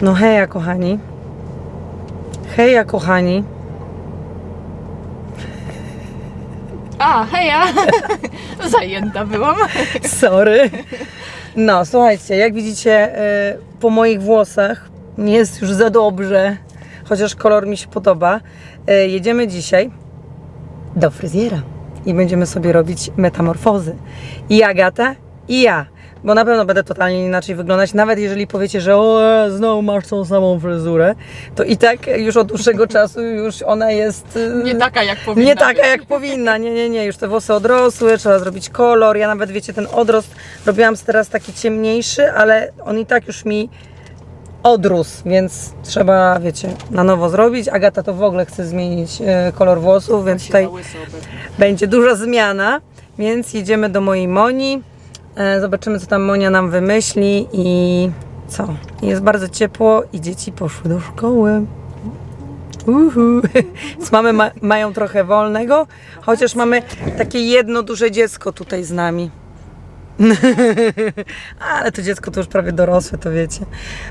No heja kochani. Heja kochani. A, heja! Zajęta byłam. Sorry. No, słuchajcie, jak widzicie y, po moich włosach nie jest już za dobrze, chociaż kolor mi się podoba. Y, Jedziemy dzisiaj do fryzjera i będziemy sobie robić metamorfozy. I Agata, i ja. Bo na pewno będę totalnie inaczej wyglądać, nawet jeżeli powiecie, że o, e, znowu masz tą samą fryzurę, to i tak już od dłuższego czasu już ona jest... y, Nie taka jak powinna nie taka jak powinna, nie, nie, nie, już te włosy odrosły, trzeba zrobić kolor, ja nawet wiecie, ten odrost robiłam teraz taki ciemniejszy, ale on i tak już mi odrósł, więc trzeba, wiecie, na nowo zrobić. Agata to w ogóle chce zmienić e, kolor włosów, więc tutaj będzie duża zmiana, więc jedziemy do mojej Moni, e, zobaczymy co tam Monia nam wymyśli i co, jest bardzo ciepło i dzieci poszły do szkoły. Uhu. Więc mamy ma, mają trochę wolnego, chociaż mamy takie jedno duże dziecko tutaj z nami. Ale to dziecko to już prawie dorosłe, to wiecie.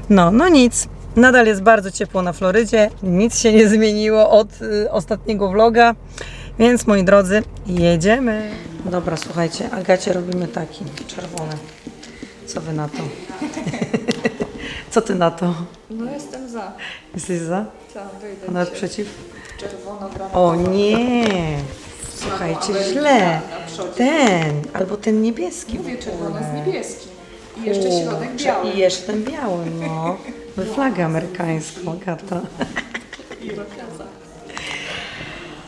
No, no nic. Nadal jest bardzo ciepło na Florydzie. Nic się nie zmieniło od y, ostatniego vloga. Więc moi drodzy, jedziemy. Dobra, słuchajcie, Agacie robimy taki czerwony. Co wy na to? Co ty na to? No jestem za. Jesteś za? Wyjdę A nawet dzisiaj. przeciw? Czerwono. O nie! Słuchajcie, źle. Ten, albo ten niebieski. Mówię ogóle. z niebieskim. I jeszcze środek biały. I jeszcze ten biały, no. We flagę amerykańską, gata.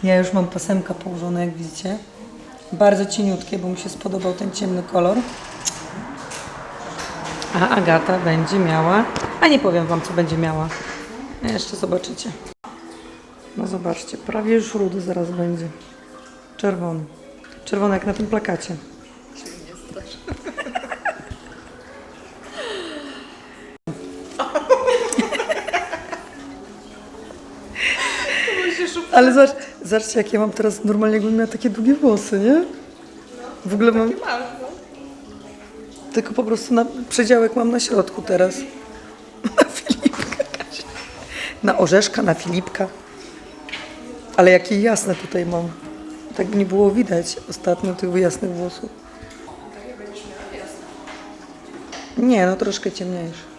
Ja już mam pasemka położone, jak widzicie. Bardzo cieniutkie, bo mi się spodobał ten ciemny kolor. A Agata będzie miała... A nie powiem Wam, co będzie miała. Jeszcze zobaczycie. No zobaczcie, prawie już rudy zaraz będzie. Czerwony. Czerwony jak na tym plakacie. Ale zobacz, zobaczcie, jak ja mam teraz normalnie, jakbym miała takie długie włosy, nie? W ogóle mam, Masz, no. tylko po prostu na przedziałek mam na środku teraz. Na Filipka. Kasia. Na orzeszka, na Filipka. Ale jakie jasne tutaj mam. Tak by nie było widać ostatnio tych jasnych włosów. Nie, no troszkę ciemniejsze.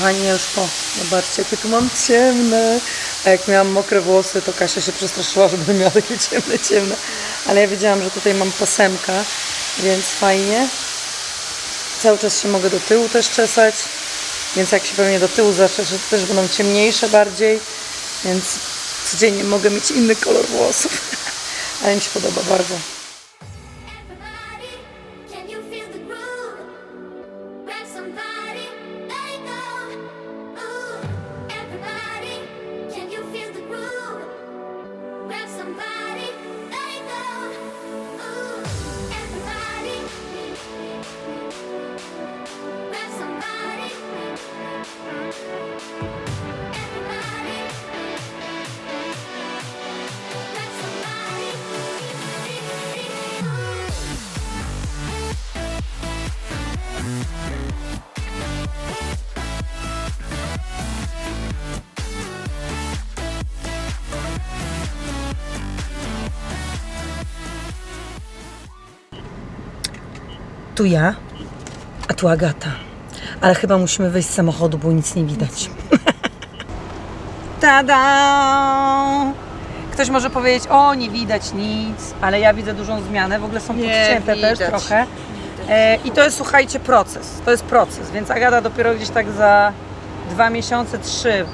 Kochani, już po. Zobaczcie, jakie tu mam ciemne. A jak miałam mokre włosy, to Kasia się przestraszyła, że miała takie ciemne, ciemne. Ale ja wiedziałam, że tutaj mam pasemka, więc fajnie. Cały czas się mogę do tyłu też czesać. Więc jak się pewnie do tyłu zaczeszę, to też będą ciemniejsze bardziej. Więc codziennie mogę mieć inny kolor włosów. Ale mi się podoba bardzo. Tu ja, a tu Agata. Ale chyba musimy wyjść z samochodu, bo nic nie widać. Tada! Ktoś może powiedzieć, o nie widać nic, ale ja widzę dużą zmianę. W ogóle są Nie, podcięte też widać. trochę. E, I to jest, słuchajcie, proces. To jest proces, więc Agata dopiero gdzieś tak za dwa miesiące, trzy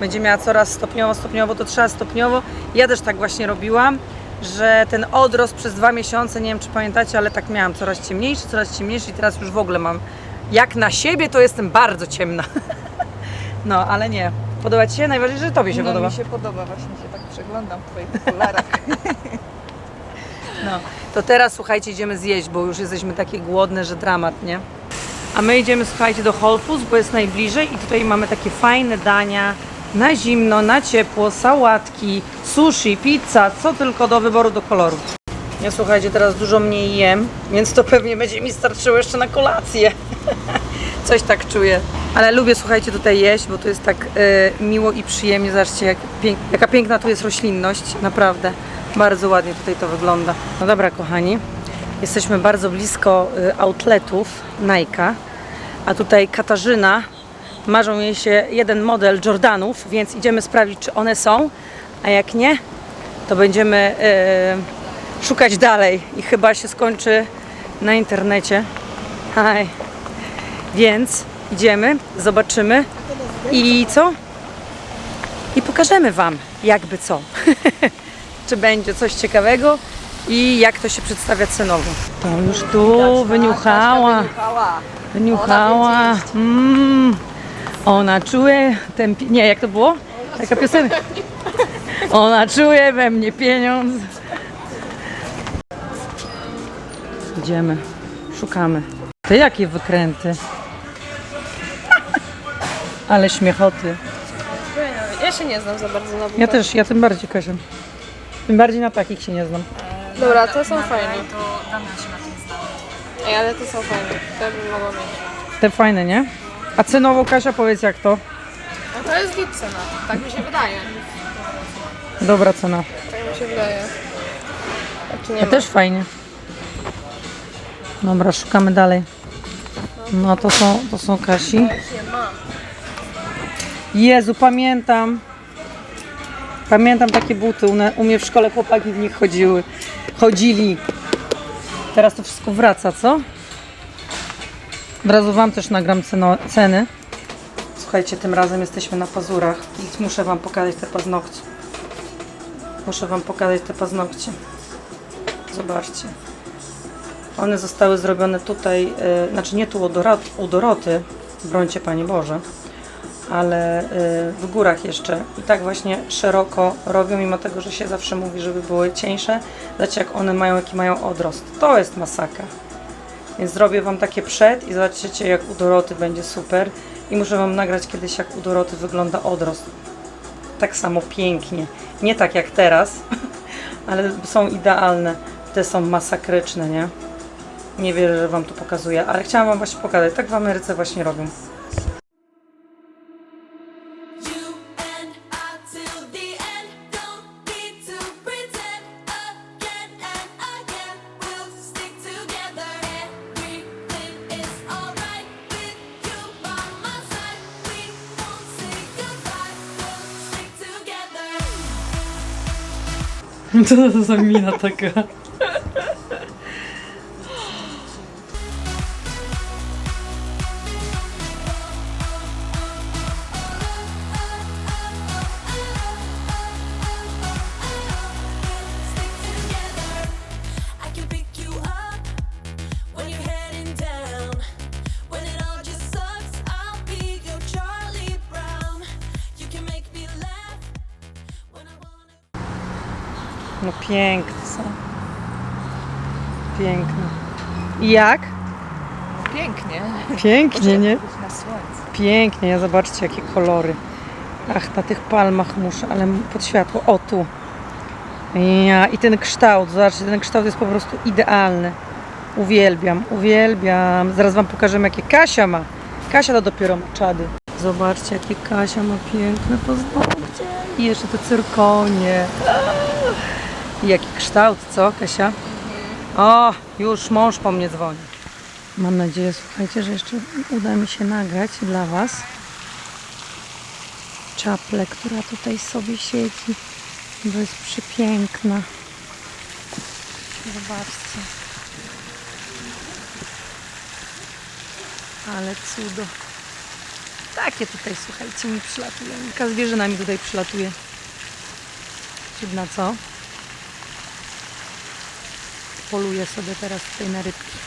będzie miała coraz stopniowo, stopniowo, to trzeba stopniowo. Ja też tak właśnie robiłam. Że ten odrost przez dwa miesiące, nie wiem czy pamiętacie, ale tak miałam coraz ciemniejszy, coraz ciemniejszy i teraz już w ogóle mam. Jak na siebie to jestem bardzo ciemna. No, ale nie. Podoba Ci się? Najważniejsze, że Tobie się no, podoba. mi się podoba, właśnie się tak przeglądam w Twoich okularach. No, to teraz słuchajcie, idziemy zjeść, bo już jesteśmy takie głodne, że dramat, nie? A my idziemy, słuchajcie, do Whole Foods, bo jest najbliżej i tutaj mamy takie fajne dania na zimno, na ciepło, sałatki, sushi, pizza, co tylko do wyboru, do koloru. Ja słuchajcie, teraz dużo mniej jem, więc to pewnie będzie mi starczyło jeszcze na kolację. Coś tak czuję. Ale lubię, słuchajcie, tutaj jeść, bo tu jest tak e, miło i przyjemnie. Zobaczcie, jak pięk, jaka piękna tu jest roślinność. Naprawdę. Bardzo ładnie tutaj to wygląda. No dobra, kochani. Jesteśmy bardzo blisko e, outletów Nike'a. A tutaj Katarzyna marzą jej się jeden model Jordanów, więc idziemy sprawdzić, czy one są. A jak nie, to będziemy e, szukać dalej i chyba się skończy na internecie. Hi. Więc idziemy, zobaczymy i co? I pokażemy Wam, jakby co. Czy będzie coś ciekawego i jak to się przedstawia cenowo. To już tu wyniuchała, wyniuchała. Mm, ona czuje ten... Nie, jak to było? Taka piosenka. Ona czuje we mnie pieniądz. Idziemy, szukamy. Ty jakie wykręty. Ale śmiechoty. Ja się nie znam za bardzo na Ja też, ja tym bardziej Kasia. Tym bardziej na takich się nie znam. Dobra, te są fajne. Ej, ale te są fajne. Te bym mogła mieć. Te fajne, nie? A cenowo Kasia powiedz jak to? No to jest git cena. Tak mi się wydaje. Dobra cena. Tak mi się wydaje. A czy nie Ja ma? też fajnie. Dobra, szukamy dalej. No to są, to są Kasi. Nie. Jezu, pamiętam. Pamiętam takie buty. U mnie w szkole chłopaki w nich chodziły. Chodzili. Teraz to wszystko wraca, co? Od razu Wam też nagram ceno, ceny. Słuchajcie, tym razem jesteśmy na pazurach i muszę Wam pokazać te paznokcie. Muszę Wam pokazać te paznokcie. Zobaczcie. One zostały zrobione tutaj, y, znaczy nie tu u, Dorot, u Doroty, brońcie Panie Boże, ale y, w górach jeszcze i tak właśnie szeroko robią, mimo tego, że się zawsze mówi, żeby były cieńsze. Zobaczcie, jak one mają, jaki mają odrost. To jest masakra. Więc zrobię Wam takie przed i zobaczycie, jak u Doroty będzie super. I muszę Wam nagrać kiedyś, jak u Doroty wygląda odrost. Tak samo pięknie. Nie tak jak teraz, ale są idealne. Te są masakryczne, nie? Nie wierzę, że Wam to pokazuję, ale chciałam Wam właśnie pokazać. Tak w Ameryce właśnie robią. Co to za mina taka? Piękne są. Piękne. I jak? Pięknie. Pięknie, nie? Na. Pięknie, ja zobaczcie jakie kolory. Ach, na tych palmach muszę, ale pod światło. O tu. Ja, I ten kształt, zobaczcie, ten kształt jest po prostu idealny. Uwielbiam, uwielbiam. Zaraz Wam pokażemy, jakie Kasia ma. Kasia to dopiero ma czady. Zobaczcie, jakie Kasia ma piękne paznokcie. I jeszcze te cyrkonie. I jaki kształt, co Kasia? O, już mąż po mnie dzwoni. Mam nadzieję, słuchajcie, że jeszcze uda mi się nagrać dla Was czaplę, która tutaj sobie siedzi, bo jest przepiękna. Zobaczcie. Ale cudo. Takie tutaj, słuchajcie, mi przylatują. Jaka zwierzyna mi tutaj przylatuje. Cudna, co? Poluję sobie teraz tutaj na rybki.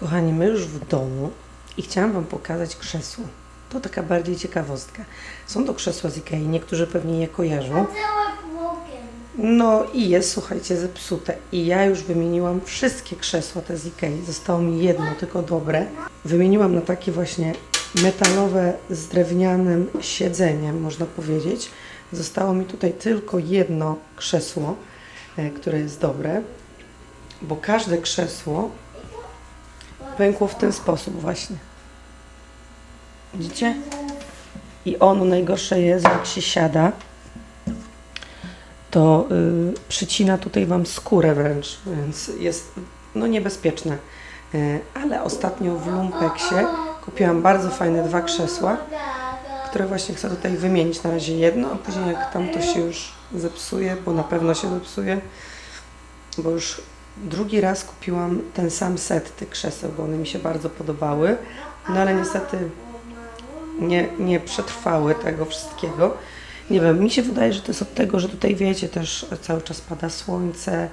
Kochani, my już w domu i chciałam Wam pokazać krzesło. To taka bardziej ciekawostka. Są to krzesła z Ikei, niektórzy pewnie je kojarzą. No i jest, słuchajcie, zepsute. I ja już wymieniłam wszystkie krzesła te z Ikei. Zostało mi jedno, tylko dobre. Wymieniłam na takie właśnie metalowe z drewnianym siedzeniem, można powiedzieć. Zostało mi tutaj tylko jedno krzesło, e, które jest dobre, bo każde krzesło pękło w ten sposób właśnie. Widzicie? I ono najgorsze jest, jak się siada, to y, przycina tutaj Wam skórę wręcz, więc jest no niebezpieczne. Y, ale ostatnio w Lumpeksie kupiłam bardzo fajne dwa krzesła, które właśnie chcę tutaj wymienić. Na razie jedno, a później jak tam to się już zepsuje, bo na pewno się zepsuje, bo już drugi raz kupiłam ten sam set tych krzeseł, bo one mi się bardzo podobały, no ale niestety nie, nie przetrwały tego wszystkiego. Nie wiem, mi się wydaje, że to jest od tego, że tutaj wiecie, też cały czas pada słońce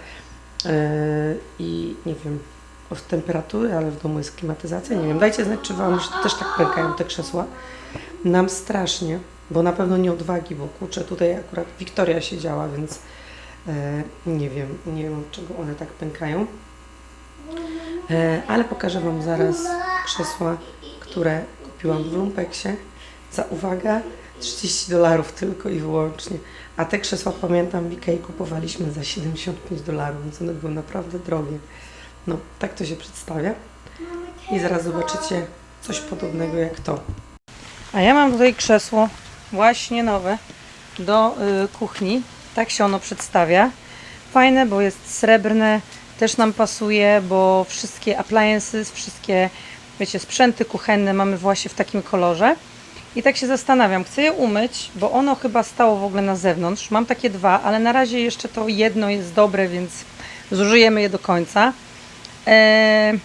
yy, i nie wiem, od temperatury, ale w domu jest klimatyzacja. Nie wiem, dajcie znać, czy Wam też tak pękają te krzesła. Nam strasznie, bo na pewno nie odwagi, bo kurczę, tutaj akurat Wiktoria siedziała, więc nie wiem, nie wiem czego one tak pękają. E, ale pokażę Wam zaraz krzesła, które kupiłam w Lumpeksie. Za uwaga, 30 dolarów tylko i wyłącznie. A te krzesła pamiętam w Ikei kupowaliśmy za 75 dolarów, więc one były naprawdę drogie. No, tak to się przedstawia. I zaraz zobaczycie coś podobnego jak to. A ja mam tutaj krzesło właśnie nowe do y, kuchni. Tak się ono przedstawia. Fajne, bo jest srebrne, też nam pasuje, bo wszystkie appliances, wszystkie wiecie, sprzęty kuchenne mamy właśnie w takim kolorze. I tak się zastanawiam, chcę je umyć, bo ono chyba stało w ogóle na zewnątrz. Mam takie dwa, ale na razie jeszcze to jedno jest dobre, więc zużyjemy je do końca. Eee,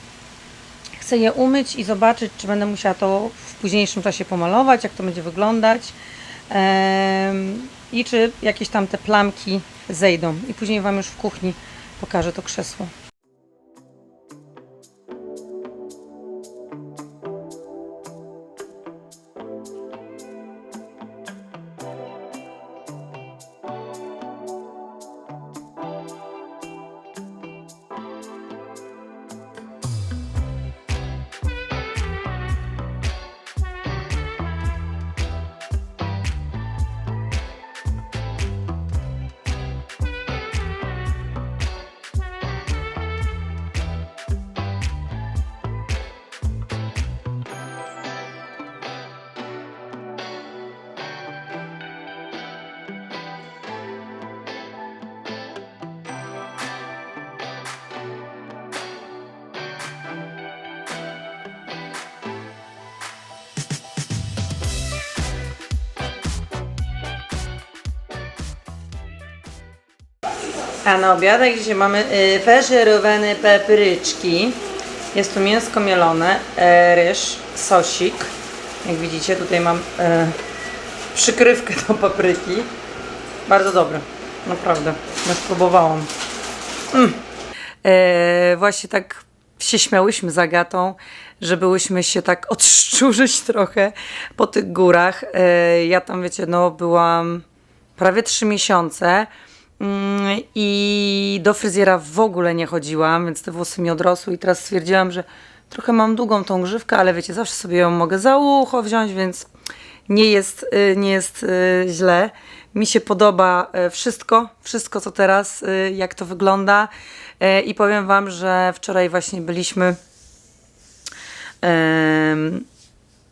chcę je umyć i zobaczyć, czy będę musiała to w późniejszym czasie pomalować, jak to będzie wyglądać Em, i czy jakieś tam te plamki zejdą. I później Wam już w kuchni pokażę to krzesło. A na obiadek dzisiaj mamy y, papryczki. Jest tu mięsko mielone, e, ryż, sosik. Jak widzicie, tutaj mam e, przykrywkę do papryki. Bardzo dobre, naprawdę. Ja spróbowałam. Mm. E, właśnie tak się śmiałyśmy z Agatą, że byłyśmy się tak odszczurzyć trochę po tych górach. E, ja tam, wiecie, no byłam prawie trzy miesiące i do fryzjera w ogóle nie chodziłam, więc te włosy mi odrosły i teraz stwierdziłam, że trochę mam długą tą grzywkę, ale wiecie, zawsze sobie ją mogę za ucho wziąć, więc nie jest, y, nie jest y, źle. Mi się podoba y, wszystko, wszystko co teraz, jak to wygląda. I powiem Wam, że wczoraj właśnie byliśmy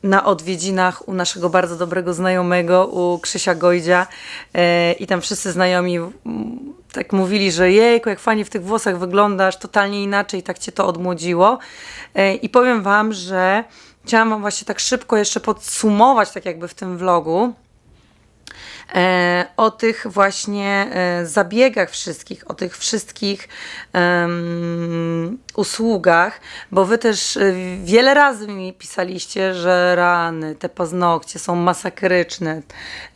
na odwiedzinach u naszego bardzo dobrego znajomego, u Krzysia Gojdzia e, i tam wszyscy znajomi mm, tak mówili, że jejku, jak fajnie w tych włosach wyglądasz, totalnie inaczej, tak cię to odmłodziło. E, I powiem wam, że chciałam wam właśnie tak szybko jeszcze podsumować, tak jakby w tym vlogu, o tych właśnie e, zabiegach wszystkich, o tych wszystkich usługach, bo wy też e, wiele razy mi pisaliście, że rany, te paznokcie są masakryczne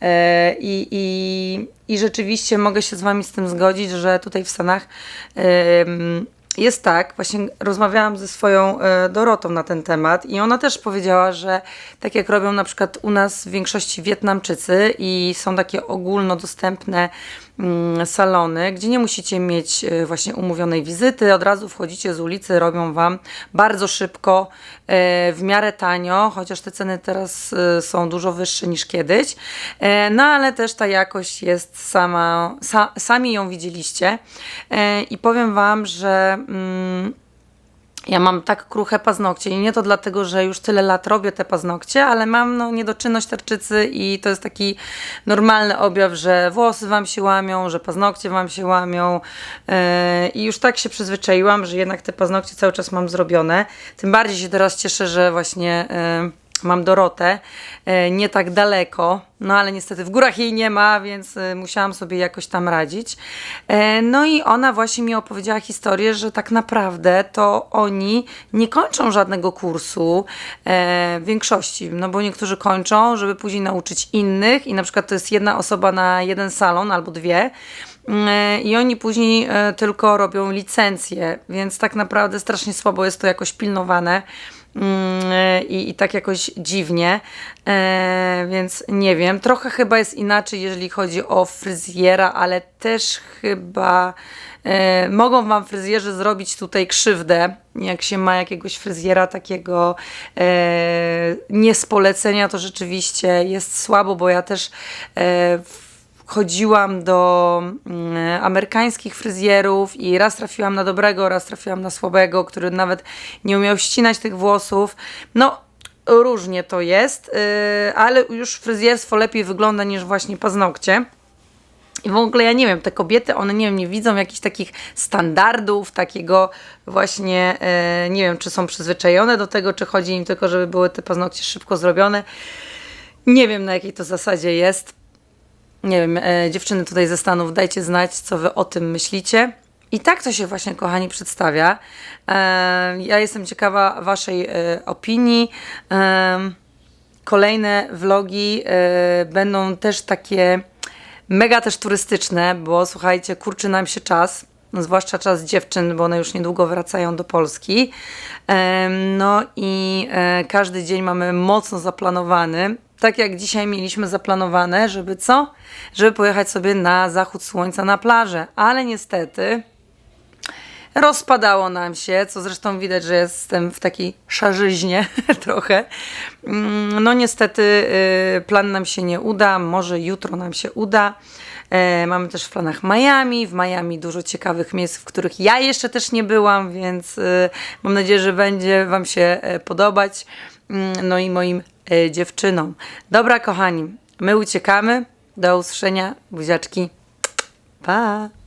e, i, i, i rzeczywiście mogę się z wami z tym zgodzić, że tutaj w Stanach em, jest tak, właśnie rozmawiałam ze swoją e, Dorotą na ten temat i ona też powiedziała, że tak jak robią na przykład u nas w większości Wietnamczycy i są takie ogólnodostępne salony, gdzie nie musicie mieć e, właśnie umówionej wizyty, od razu wchodzicie z ulicy, robią Wam bardzo szybko, e, w miarę tanio, chociaż te ceny teraz e, są dużo wyższe niż kiedyś, no ale też ta jakość jest sama, sa, sami ją widzieliście. I powiem Wam, że mm, ja mam tak kruche paznokcie i nie to dlatego, że już tyle lat robię te paznokcie, ale mam no, niedoczynność tarczycy i to jest taki normalny objaw, że włosy Wam się łamią, że paznokcie Wam się łamią yy, i już tak się przyzwyczaiłam, że jednak te paznokcie cały czas mam zrobione. Tym bardziej się teraz cieszę, że właśnie... Yy, Mam Dorotę, e, nie tak daleko, no ale niestety w górach jej nie ma, więc e, musiałam sobie jakoś tam radzić. E, No i ona właśnie mi opowiedziała historię, że tak naprawdę to oni nie kończą żadnego kursu w większości, no bo niektórzy kończą, żeby później nauczyć innych i na przykład to jest jedna osoba na jeden salon albo dwie. Mm, I oni później tylko robią licencję, więc tak naprawdę strasznie słabo jest to jakoś pilnowane i, i tak jakoś dziwnie, e, więc nie wiem. Trochę chyba jest inaczej, jeżeli chodzi o fryzjera, ale też chyba e, mogą Wam fryzjerzy zrobić tutaj krzywdę, jak się ma jakiegoś fryzjera takiego e, nie z polecenia, to rzeczywiście jest słabo, bo ja też e, chodziłam do mm, amerykańskich fryzjerów i raz trafiłam na dobrego, raz trafiłam na słabego, który nawet nie umiał ścinać tych włosów. No, różnie to jest, yy, ale już fryzjerstwo lepiej wygląda niż właśnie paznokcie. I w ogóle ja nie wiem, te kobiety, one nie wiem, nie widzą jakichś takich standardów, takiego właśnie, e, nie wiem, czy są przyzwyczajone do tego, czy chodzi im tylko, żeby były te paznokcie szybko zrobione. Nie wiem, na jakiej to zasadzie jest. Nie wiem, e, dziewczyny tutaj ze Stanów, dajcie znać, co wy o tym myślicie. I tak to się właśnie, kochani, przedstawia. E, ja jestem ciekawa waszej e, opinii. E, kolejne vlogi e, będą też takie mega też turystyczne, bo słuchajcie, kurczy nam się czas, no, zwłaszcza czas dziewczyn, bo one już niedługo wracają do Polski. Em, No i e, każdy dzień mamy mocno zaplanowany. Tak jak dzisiaj mieliśmy zaplanowane, żeby co? Żeby pojechać sobie na zachód słońca na plażę, ale niestety rozpadało nam się, co zresztą widać, że jestem w takiej szarzyźnie trochę. Mm, No niestety y, plan nam się nie uda, może jutro nam się uda. E, Mamy też w planach Miami. W Miami dużo ciekawych miejsc, w których ja jeszcze też nie byłam, więc y, mam nadzieję, że będzie Wam się e, podobać. Mm, No i moim e, dziewczynom. Dobra, kochani, my uciekamy. Do usłyszenia. Buziaczki. Pa!